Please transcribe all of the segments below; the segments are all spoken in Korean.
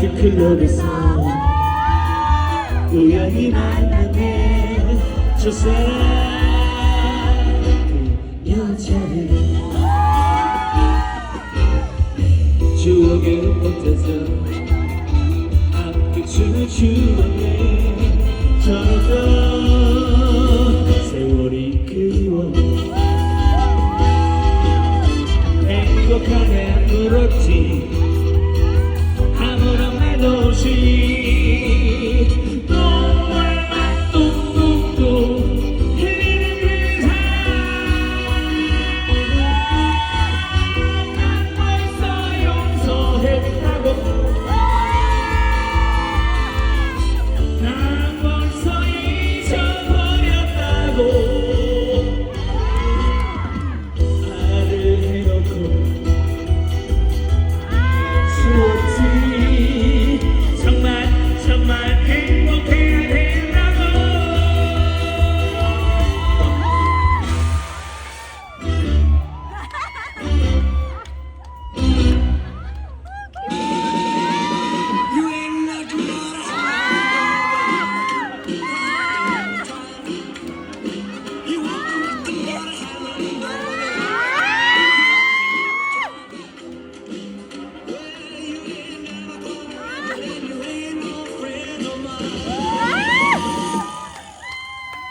나이트클럽에서 우연히 만나게 저 사람 그 여자를 추억에 뻗어서 함께 춤을 추었네. 저도 세월이 그리워 행복하게 물었지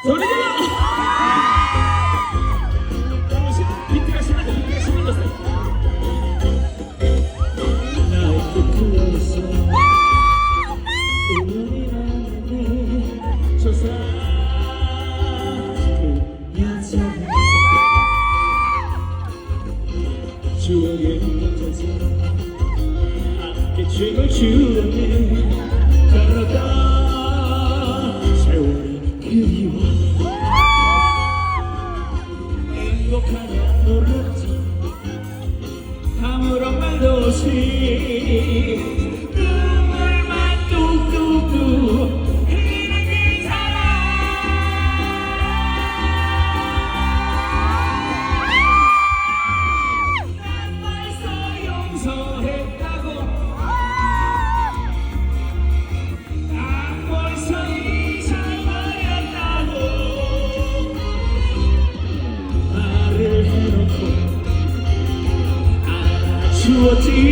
사람 그 여자를 추억에 용서했다고. 난 벌써 잊어버렸다고. 말을 해놓고 알아주었지.